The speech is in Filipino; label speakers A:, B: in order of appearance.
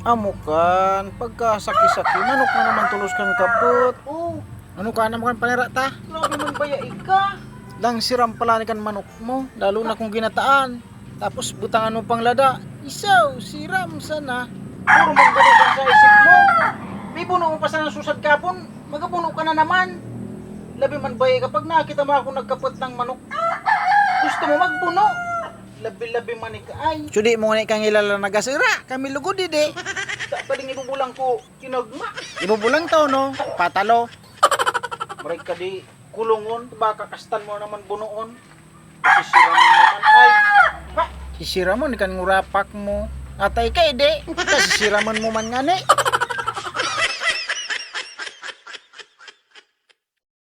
A: Amo kan, pagka saki-saki, manok na naman tulos kang kapot.
B: Oh,
A: Ano ka naman panira ta?
B: grabe man baya ika.
A: Lang siram pala ni kan manok mo, lalo na kung ginataan. Tapos butangan mo pang lada. Isaw, siram sana.
B: Puro man ganun sa isip mo. May buno mo pa sa susad kapon, magabuno ka na naman. Labi man baya kapag nakita mo ako nagkapot ng manok. Gusto mo magbuno. Labi-labi man ika ay.
A: Sudi mo nga kang ilala nagasira, kami lugod dide.
B: Tak paling ibubulang ko kinagma.
A: Ibubulang to no, patalo.
B: Maray ka di kulungon, baka kastan mo naman bunoon. Kasi sira mo naman ay. Pa,
A: Sisira mo ni kan ngurapak mo. Atay kay de, kasi siraman mo man nga ni.